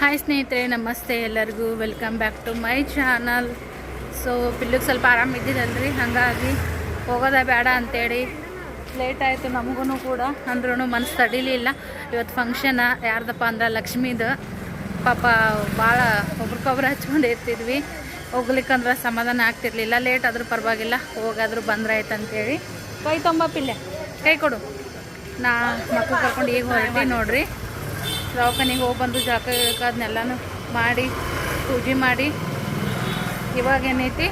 Hi ಸ್ನೇಹಿತರೆ, ನಮಸ್ತೆ ಎಲ್ಲರಿಗೂ. Welcome back to my channel so ಪಿಲ್ಲಿಗೆ ಸ್ವಲ್ಪ ಆರಾಮಿದ್ದಿದ್ದಲ್ರಿ ಹಾಗಾಗಿ ಹೋಗೋದ ಬೇಡ ಅಂತೇಳಿ. ಲೇಟ್ ಆಯಿತು ನಮಗೂ ಕೂಡ. ಅಂದ್ರೂ ಮನಸ್ಸು ತಡಿಲಿಲ್ಲ. ಇವತ್ತು ಫಂಕ್ಷನ ಯಾರ್ದಪ್ಪ ಅಂದ್ರೆ ಲಕ್ಷ್ಮೀದು. ಪಾಪ ಭಾಳ ಒಬ್ರಿಗೊಬ್ರು ಹಚ್ಕೊಂಡು ಇರ್ತಿದ್ವಿ ಹೋಗ್ಲಿಕ್ಕಂದ್ರೆ ಸಮಾಧಾನ ಆಗ್ತಿರ್ಲಿಲ್ಲ. ಲೇಟ್ ಆದರೂ ಪರವಾಗಿಲ್ಲ. ಹೋಗಾದರೂ ಬಂದ್ರೆ ಆಯ್ತು ಅಂತೇಳಿ ಕೈ ತೊಂಬ ಪಿಲ್ಲೆ. ಕೈ ಕೊಡು. ನಾ ಮಕ್ಕಳು ಕರ್ಕೊಂಡು ಈಗ ಹೊರಟಿ ನೋಡ್ರಿ. ದವಾಖಾನಿಗೆ ಹೋಗಿ ಬಂದು ಜಾಕ ಗಿಳಕ ಅದನ್ನೆಲ್ಲನೂ ಮಾಡಿ ಪೂಜೆ ಮಾಡಿ. ಇವಾಗ ಏನೈತಿ?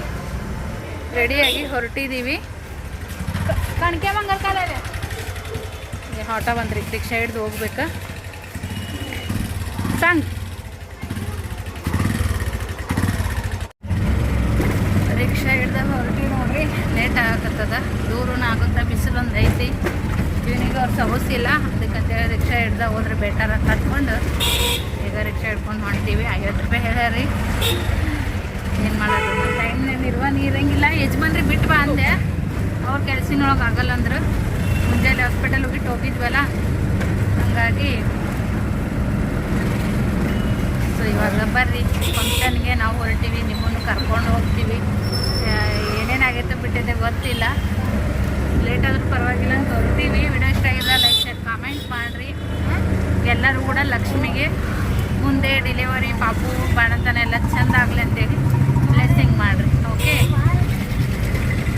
ರೆಡಿಯಾಗಿ ಹೊರಟಿದ್ದೀವಿ ಕಣ್ಕೆ ಮಂಗಲ್ ಕಾಲೇ ಆಟ ಬಂದ್ರಿ ರಿಕ್ಷಾ ಹಿಡ್ದು ಹೋಗ್ಬೇಕಾ. ಸಂಗ್. ರಿಕ್ಷಾ ಹಿಡ್ದ ಹೊರಟಿ ನೋಡ್ರಿ ಲೇಟ್ ಆಗತ್ತದ. ದೂರನ ಆಗುತ್ತಾ ಬಿಸಿಲೊಂದು ಐತಿ. ಇವನಿಗೆ ಅವ್ರು ಅಂತ ಅದಕ್ಕಂತೇಳಿ ರಿಕ್ಷಾ ಹಿಡ್ದ ಹೋದ್ರೆ ಬೆಟರ್ ಅಂತ ಹತ್ಕೊಂಡು ಈಗ ರಿಕ್ಷಾ ಹಿಡ್ಕೊಂಡು ಹೊಂಟೀವಿ ಐವತ್ತು ರೂಪಾಯಿ ಹೇಳ್ಯಾರಿ. ಏನು ಮಾಡೋದು? ಟೈಮ್ನ ನಿರ್ವಹಣೆ ನೀರಂಗಿಲ್ಲ. ಯಜಮಾನ್ರಿ ಬಿಟ್ಟು ಬಾ ಅಂದೆ. ಅವ್ರ ಕೆಲಸಿನೊಳಗೆ ಆಗಲ್ಲ ಅಂದ್ರೆ. ಮುಂಜಾನೆ ಹಾಸ್ಪಿಟಲ್ ಹೋಗಿ ಹೋಗಿದ್ವಲ್ಲ? ಹಂಗಾಗಿ ಸೊ ಇವಾಗ ಬರ್ರಿ. ಫಂಕ್ಷನ್ಗೆ ನಾವು ಹೊರಟೀವಿ. ನಿಮ್ಮನ್ನು ಕರ್ಕೊಂಡು ಹೋಗ್ತೀವಿ. ಏನೇನಾಗೈತೆ ಬಿಟ್ಟಿದೆ ಗೊತ್ತಿಲ್ಲ. ಲೇಟ್ ಆದರೂ ಪರವಾಗಿಲ್ಲ ಅಂತ ತೋರ್ತೀವಿ ವಿಡಿಯೋ ಇಷ್ಟ ಆಗಿಲ್ಲ ಲೈಕ್, ಶೇರ್, ಕಾಮೆಂಟ್ ಮಾಡಿರಿ. ಎಲ್ಲರೂ ಕೂಡ ಲಕ್ಷ್ಮಿಗೆ ಮುಂದೆ ಡೆಲಿವರಿ ಪಾಪು, ಬಾಣಂತನ ಎಲ್ಲ ಚೆಂದ ಆಗಲಿ ಅಂತೇಳಿ ಬ್ಲೆಸ್ಸಿಂಗ್ ಮಾಡಿರಿ. ಓಕೆ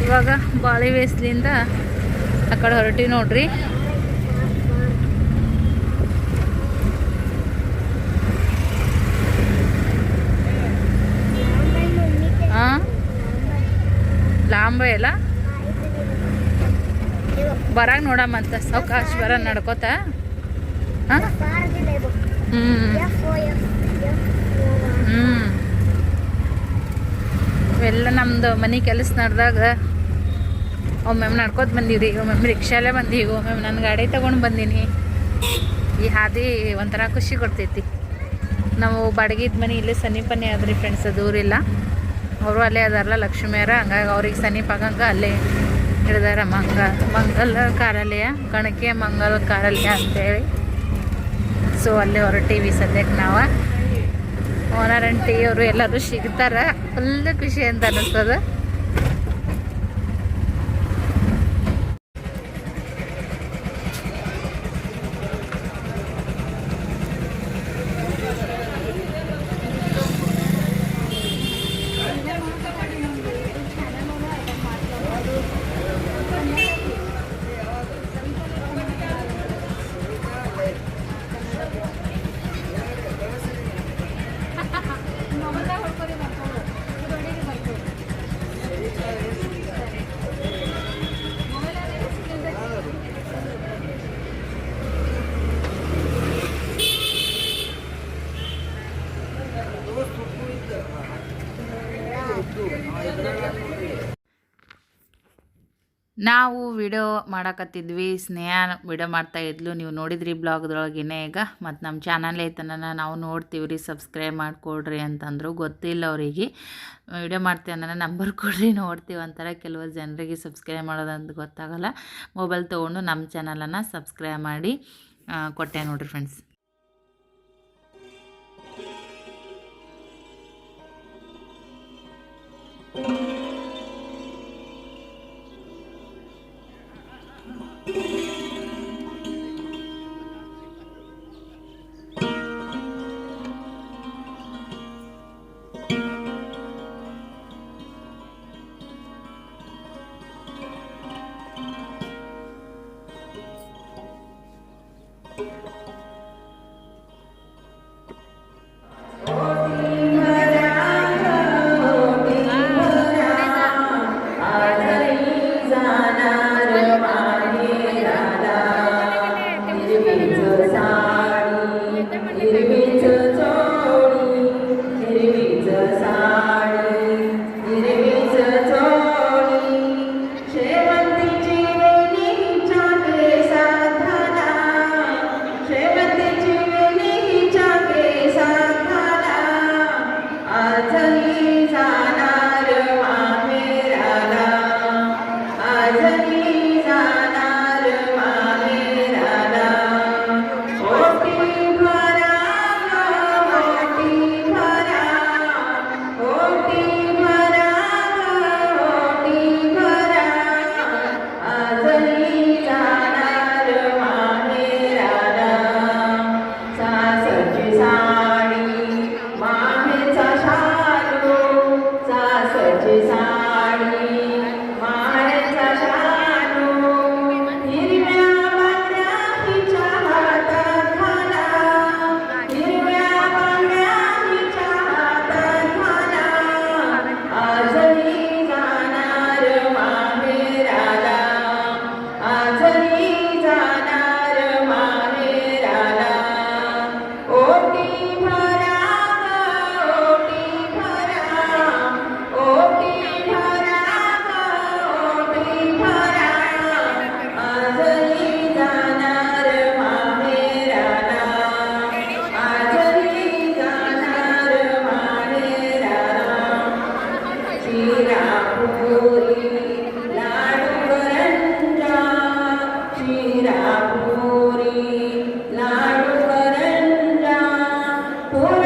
ಇವಾಗ ಬಾಳಿ ವೇಸ್ಲಿಂದ ಆ ಕಡೆ ಹೊರಟಿ ನೋಡ್ರಿ. ಲಾಂಬ ಎಲ್ಲ ಬರಾಗ ನೋಡಮ್ಮಂತ ಸಾವಕಾಶ ಬರ ನಡ್ಕೋತ. ಹಾಂ? ಹ್ಞೂ ಹ್ಞೂ ಇವೆಲ್ಲ ನಮ್ದು ಮನೆ ಕೆಲಸ ನಡ್ದಾಗ ಒಮ್ಮೊಮ್ಮೆ ನಡ್ಕೋತ ಬಂದೀವಿ ಒಮ್ಮೊಮ್ಮೆ ರಿಕ್ಷಾಲೇ ಬಂದೀವಿ ಒಮ್ಮೆ ನನ್ನ ಗಾಡಿ ತಗೊಂಡು ಬಂದೀನಿ. ಈ ಹಾದಿ ಒಂಥರ ಖುಷಿ ಕೊಡ್ತೈತಿ. ನಾವು ಬಾಡಿಗೆದ ಮನೆ ಇಲ್ಲೇ ಸಮೀಪನೇ ಆದ್ರಿ ಫ್ರೆಂಡ್ಸ್ ದೂರಿಲ್ಲ ಅವರು ಅಲ್ಲೇ ಅದಾರಲ್ಲ ಲಕ್ಷ್ಮಿಯರ ಹಂಗಾಗಿ ಅವ್ರಿಗೆ ಸಮೀಪ ಆಗಂಗ ಅಲ್ಲೇ ಹಿಡ್ದಾರ ಮಂಗ, ಮಂಗಲ ಕಾರಲ್ಯ ಕಣಕೆ ಮಂಗಲ ಕಾರಲ್ಯ ಅಂತೇಳಿ. ಸೊ ಟಿ ವಿ ಸದ್ಯಕ್ಕೆ ನಾವು. ಓನರ್ ಆಂಟಿ ಅವರು ಎಲ್ಲರೂ ಸಿಗ್ತಾರೆ. ಫುಲ್ ಖುಷಿ ಅಂತ ಅನ್ನಿಸ್ತದ ನಾವು ವಿಡಿಯೋ ಮಾಡಕತ್ತಿದ್ವಿ, ಸ್ನೇಹ ವಿಡಿಯೋ ಮಾಡ್ತಾ ಇದ್ಲು. ನೀವು ನೋಡಿದ್ರಿ ಬ್ಲಾಗ್ದೊಳಗೇನೆ ಈಗ. ಮತ್ತು ನಮ್ಮ ಚಾನಲ್ ಐತನ ನಾವು ನೋಡ್ತೀವಿ ರೀ, ಸಬ್ಸ್ಕ್ರೈಬ್ ಮಾಡಿಕೊಡ್ರಿ ಅಂತಂದರು ಗೊತ್ತಿಲ್ಲ ಅವರಿಗೆ. ವಿಡಿಯೋ ಮಾಡ್ತೀವಿ ಅಂದ್ರೆ ನಂಬರ್ ಕೊಡ್ರಿ, ನೋಡ್ತೀವಿ ಅಂತಾರೆ. ಕೆಲವರು ಜನರಿಗೆ ಸಬ್ಸ್ಕ್ರೈಬ್ ಮಾಡೋದಂತ ಗೊತ್ತಾಗಲ್ಲ. ಮೊಬೈಲ್ ತೊಗೊಂಡು ನಮ್ಮ ಚಾನಲನ್ನು ಸಬ್ಸ್ಕ್ರೈಬ್ ಮಾಡಿ ಕೊಟ್ಟೆ ನೋಡಿರಿ ಫ್ರೆಂಡ್ಸ್ 보호를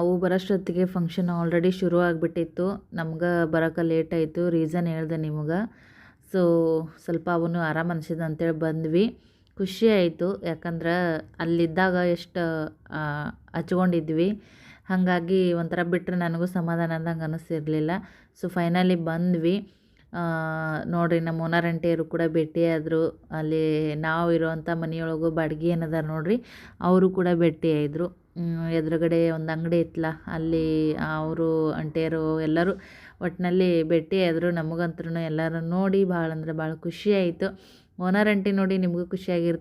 ನಾವು ಬರೋಷ್ಟೊತ್ತಿಗೆ ಫಂಕ್ಷನ್ ಆಲ್ರೆಡಿ ಶುರು ಆಗಿಬಿಟ್ಟಿತ್ತು. ನಮ್ಗೆ ಬರೋಕೆ ಲೇಟ್ ಆಯಿತು. ರೀಸನ್ ಹೇಳ್ದೆ ನಿಮಗೆ. ಸೊ ಸ್ವಲ್ಪ ಅವನು ಆರಾಮ ಅನಿಸಿದ ಅಂತೇಳಿ ಬಂದ್ವಿ. ಖುಷಿ ಆಯಿತು. ಯಾಕಂದ್ರೆ ಅಲ್ಲಿದ್ದಾಗ ಎಷ್ಟು ಹಚ್ಕೊಂಡಿದ್ವಿ. ಹಾಗಾಗಿ ಒಂಥರ ಬಿಟ್ಟರೆ ನನಗೂ ಸಮಾಧಾನ ಅಂದಂಗೆ ಅನಿಸಿರಲಿಲ್ಲ. ಸೊ ಫೈನಲಿ ಬಂದ್ವಿ. ನೋಡಿರಿ ನಮ್ಮ ಓನರ್ ಆಂಟಿಯರು ಕೂಡ ಭೇಟಿಯಾದರು. ಅಲ್ಲಿ ನಾವು ಇರೋವಂಥ ಮನೆಯೊಳಗೂ ಬಾಡಿಗೆ ಏನದಾರ ನೋಡ್ರಿ, ಅವರು ಕೂಡ ಭೇಟಿಯಾಯಿದ್ರು ಎದುರುಗಡೆ ಒಂದು ಅಂಗಡಿ ಇತ್ತಲ್ಲ ಅಲ್ಲಿ ಅವರು ಅಂಟಿಯರು ಎಲ್ಲರೂ ಒಟ್ಟಿನಲ್ಲಿ ಭೇಟಿಯಾದರು ನಮಗಂತೂ ಎಲ್ಲರೂ ನೋಡಿ ಭಾಳ ಅಂದ್ರೆ ಭಾಳ ಖುಷಿ ಆಯಿತು. ಓನರ್ ಅಂಟಿ ನೋಡಿ ನಿಮಗೂ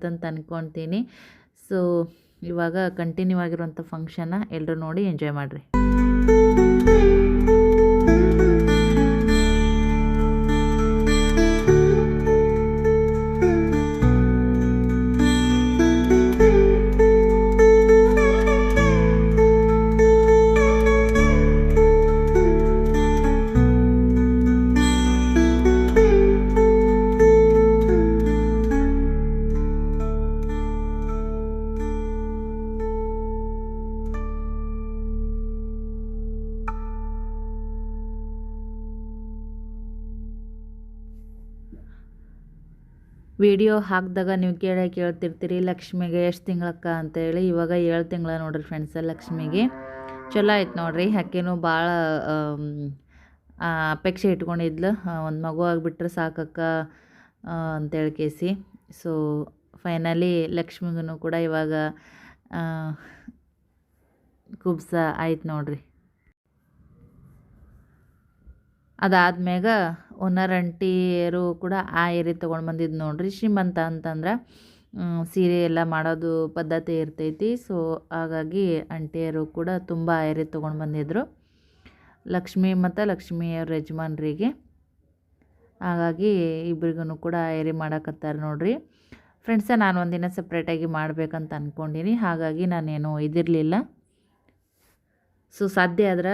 ಅಂತ ಅನ್ಕೊಂತೀನಿ. ಸೊ ಇವಾಗ ಕಂಟಿನ್ಯೂ ಆಗಿರುವಂಥ ಫಂಕ್ಷನ್ನ ಎಲ್ಲರೂ ನೋಡಿ ಎಂಜಾಯ್ ಮಾಡಿರಿ. ವಿಡಿಯೋ ಹಾಕಿದಾಗ ನೀವು ಕೇಳೇ ಕೇಳ್ತಿರ್ತೀರಿ, ಲಕ್ಷ್ಮಿಗೆ ಎಷ್ಟು ತಿಂಗಳಕ್ಕ ಅಂತೇಳಿ. ಇವಾಗ ಏಳು ತಿಂಗಳ ನೋಡ್ರಿ ಫ್ರೆಂಡ್ಸ ಲಕ್ಷ್ಮಿಗೆ. ಚಲೋ ಆಯ್ತು ನೋಡ್ರಿ. ಆಕೆನೂ ಭಾಳ ಅಪೇಕ್ಷೆ ಇಟ್ಕೊಂಡಿದ್ಲು. ಒಂದು ಮಗು ಆಗಿಬಿಟ್ರೆ ಸಾಕಕ್ಕ ಅಂತೇಳಿ ಕೇಸಿ. ಸೊ ಫೈನಲಿ ಲಕ್ಷ್ಮಿಗೂ ಕೂಡ ಇವಾಗ ಕುಬ್ಸ ಆಯ್ತು ನೋಡ್ರಿ. ಅದಾದ್ಮ್ಯಾಗ ಓನರ್ ಅಂಟಿಯರು ಕೂಡ ಆ ಏರಿ ತೊಗೊಂಡು ಬಂದಿದ್ದು ನೋಡ್ರಿ. ಶ್ರೀಮಂತ ಅಂತಂದ್ರೆ ಸೀರೆ ಎಲ್ಲ ಮಾಡೋದು ಪದ್ಧತಿ ಇರ್ತೈತಿ. ಸೊ ಹಾಗಾಗಿ ಅಂಟಿಯರು ಕೂಡ ತುಂಬ ಏರಿ ತೊಗೊಂಡು ಬಂದಿದ್ದರು ಲಕ್ಷ್ಮಿ ಮತ್ತು ಲಕ್ಷ್ಮಿಯವ್ರ ಯಜಮಾನ್ರಿಗೆ. ಹಾಗಾಗಿ ಇಬ್ಬರಿಗೂ ಕೂಡ ಏರಿ ಮಾಡಕತ್ತಾರೆ ನೋಡ್ರಿ. ಫ್ರೆಂಡ್ಸ ನಾನು ಒಂದಿನ ಸಪ್ರೇಟಾಗಿ ಮಾಡಬೇಕಂತ ಅಂದ್ಕೊಂಡಿನಿ ಹಾಗಾಗಿ ನಾನೇನು ಇದಿರಲಿಲ್ಲ. ಸೊ ಸಾಧ್ಯ ಆದ್ರೆ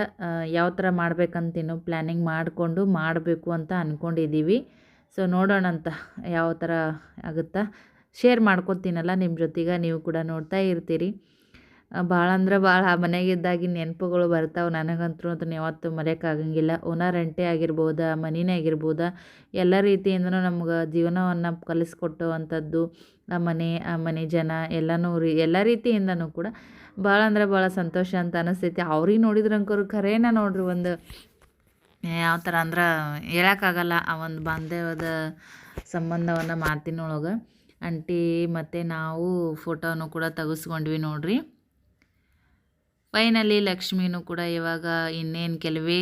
ಯಾವ ಥರ ಮಾಡ್ಬೇಕಂತೇನು ಪ್ಲ್ಯಾನಿಂಗ್ ಮಾಡಿಕೊಂಡು ಮಾಡಬೇಕು ಅಂತ ಅಂದ್ಕೊಂಡಿದ್ದೀವಿ ಸೊ ನೋಡೋಣ ಅಂತ ಯಾವ ಥರ ಆಗುತ್ತಾ. ಶೇರ್ ಮಾಡ್ಕೊತೀನಲ್ಲ ನಿಮ್ಮ ಜೊತೆಗೆ, ನೀವು ಕೂಡ ನೋಡ್ತಾ ಇರ್ತೀರಿ. ಭಾಳ ಅಂದ್ರೆ ಭಾಳ ಆ ಮನೆಗಿದ್ದಾಗಿ ನೆನಪುಗಳು ಬರ್ತಾವೆ ನನಗಂತೂ ಅದನ್ನು ಯಾವತ್ತೂ ಮರೆಯೋಕ್ಕಾಗಂಗಿಲ್ಲ ಓನರ್ ರೆಂಟೆ ಆಗಿರ್ಬೋದಾ, ಮನಿನೇ ಆಗಿರ್ಬೋದಾ, ಎಲ್ಲ ರೀತಿಯಿಂದನೂ ನಮ್ಗೆ ಜೀವನವನ್ನು ಕಲಿಸ್ಕೊಟ್ಟು ಅಂಥದ್ದು ಆ ಮನೆ ಜನ ಎಲ್ಲನೂ ರೀ, ಎಲ್ಲ ರೀತಿಯಿಂದನೂ ಕೂಡ ಭಾಳ ಅಂದ್ರೆ ಭಾಳ ಸಂತೋಷ ಅಂತ ಅನಿಸ್ತೈತಿ. ಅವ್ರಿಗೆ ನೋಡಿದ್ರಂಕರು ಖರೇನ ನೋಡ್ರಿ ಒಂದು ಯಾವ ಥರ ಅಂದ್ರೆ ಹೇಳೋಕ್ಕಾಗಲ್ಲ ಆ ಒಂದು ಬಾಂಧವ್ಯದ ಸಂಬಂಧವನ್ನು ಮಾತಿನೊಳಗೆ. ಅಂಟಿ ಮತ್ತು ನಾವು ಫೋಟೋನು ಕೂಡ ತೆಗೆಸ್ಕೊಂಡ್ವಿ ನೋಡ್ರಿ. ಫೈನಲಿ ಲಕ್ಷ್ಮಿನೂ ಕೂಡ ಇವಾಗ ಇನ್ನೇನು ಕೆಲವೇ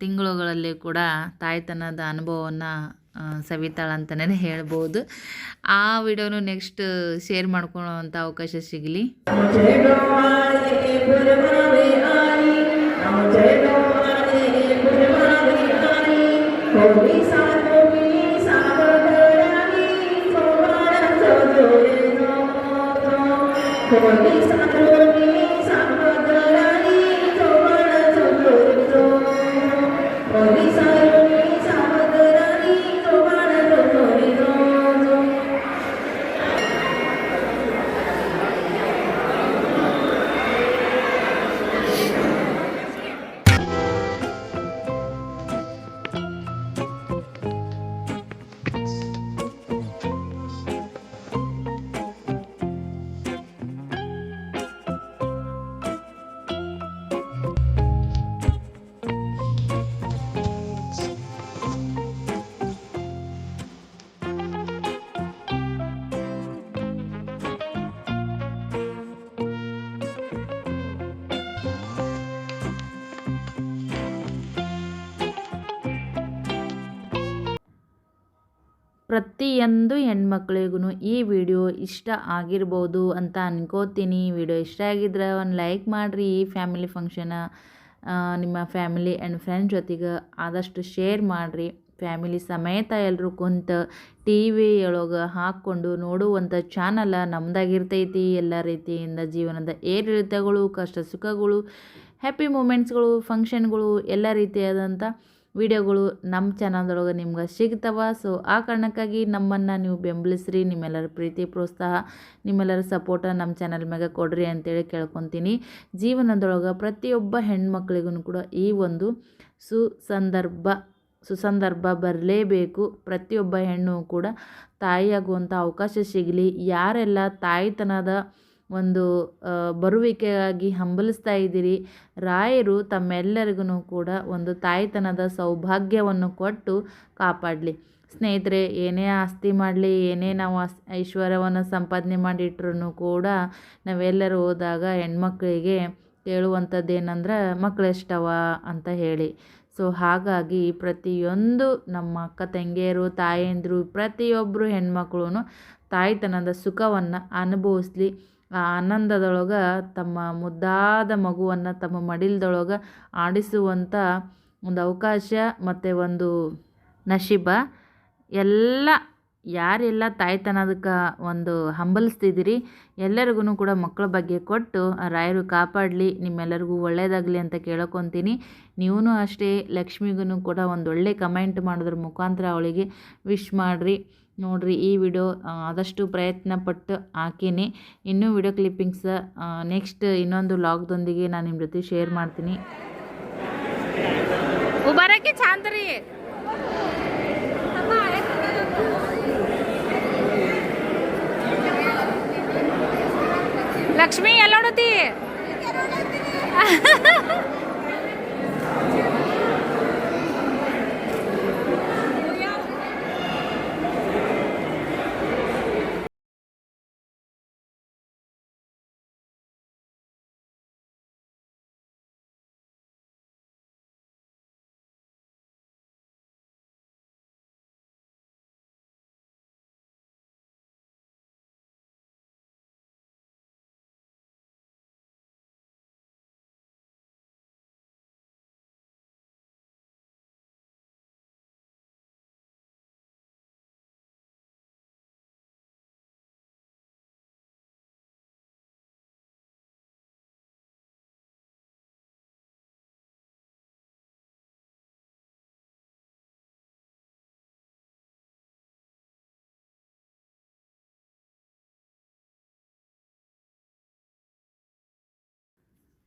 ತಿಂಗಳುಗಳಲ್ಲಿ ಕೂಡ ತಾಯ್ತನದ ಅನುಭವವನ್ನು ಸವಿತಾಳ ಅಂತಲೇ ಹೇಳ್ಬೋದು. ಆ ವಿಡಿಯೋನು ನೆಕ್ಸ್ಟ್ ಶೇರ್ ಮಾಡ್ಕೊಳ್ಳೋ ಅಂಥ ಅವಕಾಶ ಸಿಗಲಿ. ಪ್ರತಿಯೊಂದು ಹೆಣ್ಮಕ್ಳಿಗೂ ಈ ವಿಡಿಯೋ ಇಷ್ಟ ಆಗಿರ್ಬೋದು ಅಂತ ಅನ್ಕೋತೀನಿ. ವಿಡಿಯೋ ಇಷ್ಟ ಆಗಿದ್ರೆ ಒಂದು ಲೈಕ್ ಮಾಡಿರಿ. ಈ ಫ್ಯಾಮಿಲಿ ಫಂಕ್ಷನ ನಿಮ್ಮ ಫ್ಯಾಮಿಲಿ ಆ್ಯಂಡ್ ಫ್ರೆಂಡ್ ಜೊತೆಗೆ ಆದಷ್ಟು ಶೇರ್ ಮಾಡಿರಿ. ಫ್ಯಾಮಿಲಿ ಸಮೇತ ಎಲ್ಲರೂ ಕುಂತು ಟಿ ವಿ ಒಳಗೆ ಹಾಕ್ಕೊಂಡು ನೋಡುವಂಥ ಚಾನಲ ನಮ್ಮದಾಗಿರ್ತೈತಿ ಎಲ್ಲ ರೀತಿಯಿಂದ ಜೀವನದ ಏರಿಳಿತಗಳು, ಕಷ್ಟ ಸುಖಗಳು ಹ್ಯಾಪಿ ಮೂಮೆಂಟ್ಸ್ಗಳು ಫಂಕ್ಷನ್ಗಳು ಎಲ್ಲ ರೀತಿಯಾದಂಥ ವಿಡಿಯೋಗಳು ನಮ್ಮ ಚಾನಲ್ದೊಳಗೆ ನಿಮ್ಗೆ ಸಿಗ್ತವೆ. ಸೊ ಆ ಕಾರಣಕ್ಕಾಗಿ ನಮ್ಮನ್ನು ನೀವು ಬೆಂಬಲಿಸ್ರಿ, ನಿಮ್ಮೆಲ್ಲರ ಪ್ರೀತಿ, ಪ್ರೋತ್ಸಾಹ, ನಿಮ್ಮೆಲ್ಲರ ಸಪೋರ್ಟ ನಮ್ಮ ಚಾನಲ್ ಮ್ಯಾಗ ಕೊಡ್ರಿ ಅಂತೇಳಿ ಕೇಳ್ಕೊತೀನಿ. ಜೀವನದೊಳಗೆ ಪ್ರತಿಯೊಬ್ಬ ಹೆಣ್ಮಕ್ಳಿಗೂ ಕೂಡ ಈ ಒಂದು ಸುಸಂದರ್ಭ ಸುಸಂದರ್ಭ ಬರಲೇಬೇಕು. ಪ್ರತಿಯೊಬ್ಬ ಹೆಣ್ಣು ಕೂಡ ತಾಯಿಯಾಗುವಂಥ ಅವಕಾಶ ಸಿಗಲಿ. ಯಾರೆಲ್ಲ ತಾಯ್ತನದ ಒಂದು ಬರುವಿಕೆಯಾಗಿ ಹಂಬಲಿಸ್ತಾ ಇದ್ದೀರಿ. ರಾಯರು ತಮ್ಮೆಲ್ಲರಿಗೂ ಕೂಡ ಒಂದು ತಾಯ್ತನದ ಸೌಭಾಗ್ಯವನ್ನು ಕೊಟ್ಟು ಕಾಪಾಡಲಿ. ಸ್ನೇಹಿತರೆ, ಏನೇ ಆಸ್ತಿ ಮಾಡಲಿ, ಏನೇ ನಾವು ಆಸ್ ಐಶ್ವರ್ಯವನ್ನು ಸಂಪಾದನೆ ಮಾಡಿಟ್ರು ಕೂಡ ನಾವೆಲ್ಲರೂ ಹೋದಾಗ ಹೆಣ್ಮಕ್ಳಿಗೆ ಕೇಳುವಂಥದ್ದು ಏನಂದ್ರೆ ಮಕ್ಕಳೆಷ್ಟವ ಅಂತ ಹೇಳಿ. ಸೊ, ಹಾಗಾಗಿ ಪ್ರತಿಯೊಂದು ನಮ್ಮ ಅಕ್ಕ ತಂಗಿಯರು, ತಾಯಂದಿರು ಪ್ರತಿಯೊಬ್ಬರು ಹೆಣ್ಮಕ್ಳು ತಾಯ್ತನದ ಸುಖವನ್ನು ಅನುಭವಿಸ್ಲಿ. ಆ ಆನಂದದೊಳಗೆ ತಮ್ಮ ಮುದ್ದಾದ ಮಗುವನ್ನು ತಮ್ಮ ಮಡಿಲ್ದೊಳಗೆ ಆಡಿಸುವಂಥ ಒಂದು ಅವಕಾಶ ಮತ್ತು ಒಂದು ನಶೀಬ. ಎಲ್ಲ, ಯಾರೆಲ್ಲ ತಾಯ್ತನದಕ್ಕೆ ಒಂದು ಹಂಬಲಿಸ್ತಿದ್ದೀರಿ ಎಲ್ಲರಿಗೂ ಕೂಡ ಮಕ್ಕಳ ಬಗ್ಗೆ ಕೊಟ್ಟು ರಾಯರು ಕಾಪಾಡಲಿ, ನಿಮ್ಮೆಲ್ಲರಿಗೂ ಒಳ್ಳೆಯದಾಗಲಿ ಅಂತ ಕೇಳ್ಕೊತೀನಿ. ನೀವೂ ಅಷ್ಟೇ ಲಕ್ಷ್ಮಿಗೂ ಕೂಡ ಒಂದು ಒಳ್ಳೆ ಕಮೆಂಟ್ ಮಾಡಿದ್ರ ಮುಖಾಂತರ ಅವಳಿಗೆ ವಿಶ್ ಮಾಡಿರಿ. ನೋಡಿರಿ ಈ ವಿಡಿಯೋ ಆದಷ್ಟು ಪ್ರಯತ್ನ ಪಟ್ಟು ಹಾಕೀನಿ. ಇನ್ನೂ ವಿಡಿಯೋ ಕ್ಲಿಪ್ಪಿಂಗ್ಸ್ ನೆಕ್ಸ್ಟ್ ಇನ್ನೊಂದು ಲಾಗ್ದೊಂದಿಗೆ ನಾನು ನಿಮ್ಮ ಜೊತೆ ಶೇರ್ ಮಾಡ್ತೀನಿ. ಉಬರಕ್ಕೆ ಚಾಂದ್ರಿ ಲಕ್ಷ್ಮಿ ಎಲ್ಲೋಡತಿ?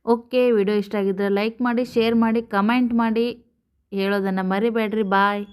ಓಕೆ ವಿಡಿಯೋ ಇಷ್ಟ ಆಗಿದ್ರೆ ಲೈಕ್ ಮಾಡಿ ಶೇರ್ ಮಾಡಿ ಕಮೆಂಟ್ ಮಾಡಿ. ಹೇಳೋದನ್ನು ಮರಿಬೇಡ್ರಿ ಬಾಯ್.